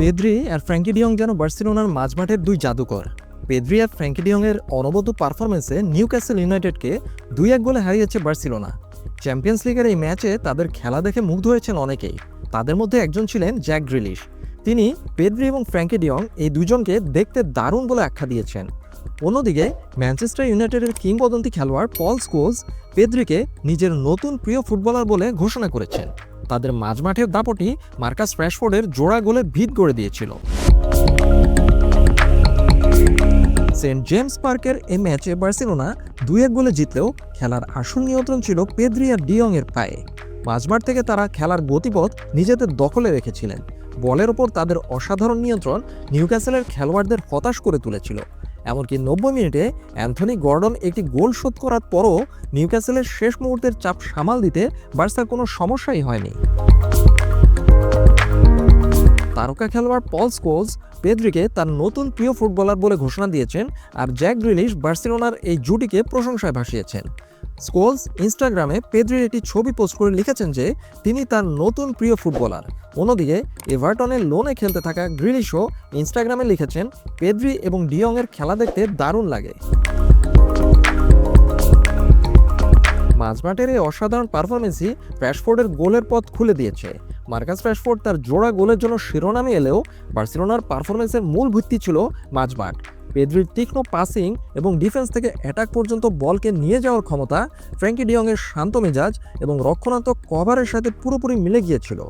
Pedri আর Frenkie de Jong যেন বার্সেলোনার মাঝমাঠের দুই জাদুকর। পেদ্রি আর ফ্র্যাঙ্কি ডিয়ংয়ের অনবদ্য পারফরমেন্সে নিউ ক্যাসেল ইউনাইটেডকে দুই এক গোলে হারিয়েছে বার্সেলোনা। চ্যাম্পিয়ন্স লিগের এই ম্যাচে তাদের খেলা দেখে মুগ্ধ হয়েছেন অনেকেই। তাদের মধ্যে একজন ছিলেন জ্যাক গ্রিলিশ। তিনি পেদ্রি এবং ফ্র্যাঙ্কি ডিয়ং এই দুজনকে দেখতে দারুণ বলে আখ্যা দিয়েছেন। অন্যদিকে ম্যানচেস্টার ইউনাইটেডের কিংবদন্তি খেলোয়াড় পল স্কোলস পেদ্রিকে নিজের নতুন প্রিয় ফুটবলার বলে ঘোষণা করেছেন। তাদের মাঝমাঠের দাপটি মার্কাস ফ্র্যাশফোর্ডের জোড়া গোলে ভিত করে দিয়েছিল। সেন্ট জেমস পার্কের এ ম্যাচে বার্সেলোনা দুই এক গোলে জিতলেও খেলার আসল নিয়ন্ত্রণ ছিল পেদ্রি আর ডিয়ং এর পায়ে। মাঝমাঠ থেকে তারা খেলার গতিপথ নিজেদের দখলে রেখেছিলেন। বলের ওপর তাদের অসাধারণ নিয়ন্ত্রণ নিউক্যাসেলের খেলোয়াড়দের হতাশ করে তুলেছিল। এমনকি নব্বই মিনিটে অ্যান্থনি গর্ডন একটি গোল শোধ করার পরও নিউক্যাসেলের শেষ মুহূর্তের চাপ সামাল দিতে বার্সার কোনো সমস্যাই হয়নি। তারকা খেলোয়াড় পল স্কোলস, পেদ্রিকে তার নতুন প্রিয় ফুটবলার বলে ঘোষণা দিয়েছেন আর জ্যাক গ্রিলিশ বার্সেলোনার এই জুটিকে প্রশংসায় ভাসিয়েছেন। স্কোলস ইনস্টাগ্রামে পেদ্রির একটি ছবি পোস্ট করে লিখেছেন যে তিনি তার নতুন প্রিয় ফুটবলার। অন্যদিকে এভারটনের লোনে খেলতে থাকা গ্রিলিশও ইনস্টাগ্রামে লিখেছেন, পেদ্রি এবং ডিয়ংয়ের খেলা দেখতে দারুণ লাগে। মাঝমাঠের এই অসাধারণ পারফরমেন্সই র‍্যাশফোর্ডের গোলের পথ খুলে দিয়েছে। মার্কাস র‍্যাশফোর্ড তার জোড়া গোলের জন্য শিরোনামে এলেও বার্সেলোনার পারফরমেন্সের মূল ভিত্তি ছিল মাঝমাঠ। পেদ্রির তীক্ষ্ণ পাসিং এবং ডিফেন্স থেকে অ্যাটাক পর্যন্ত বলকে নিয়ে যাওয়ার ক্ষমতা ফ্র্যাঙ্কি ডিয়ংয়ের শান্ত মেজাজ এবং রক্ষণাত্মক কভারের সাথে পুরোপুরি মিলে গিয়েছিল।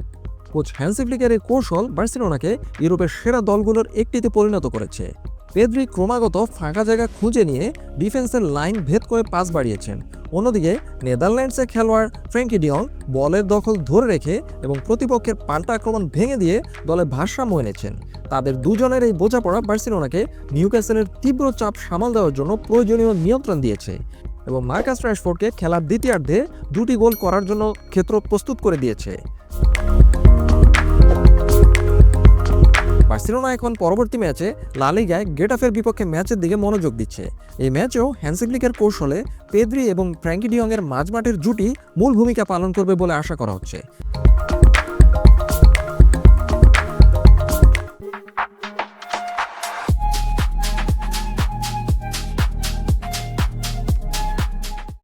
কোচ হ্যান্সিফ্লিকের এই কৌশল বার্সেলোনাকে ইউরোপের সেরা দলগুলোর একটিতে পরিণত করেছে। পেদ্রি ক্রমাগত ফাঁকা জায়গা খুঁজে নিয়ে ডিফেন্সের লাইন ভেদ করে পাস বাড়িয়েছেন। অন্যদিকে নেদারল্যান্ডসের খেলোয়াড় ফ্রেঙ্কি ডিয়ং বলের দখল ধরে রেখে এবং প্রতিপক্ষের পাল্টা আক্রমণ ভেঙে দিয়ে দলে ভারসাম্য এনেছেন। তাদের দুজনের এই বোঝাপড়া বার্সিলোনাকে নিউক্যাসেলের তীব্র চাপ সামাল দেওয়ার জন্য প্রয়োজনীয় নিয়ন্ত্রণ দিয়েছে এবং মার্কাস রাশফোর্ডকে খেলার দ্বিতীয়ার্ধে দুটি গোল করার জন্য ক্ষেত্র প্রস্তুত করে দিয়েছে। বার্সেলোনা এখন পরবর্তী ম্যাচে লালিগায় গেটাফের বিপক্ষে ম্যাচের দিকে মনোযোগ দিচ্ছে। এই ম্যাচেও হ্যান্সিগ্লিকের কৌশলে পেদ্রি এবং ফ্র্যাঙ্কি ডিয়ংয়ের মাঝমাঠের জুটি মূল ভূমিকা পালন করবে বলে আশা করা হচ্ছে।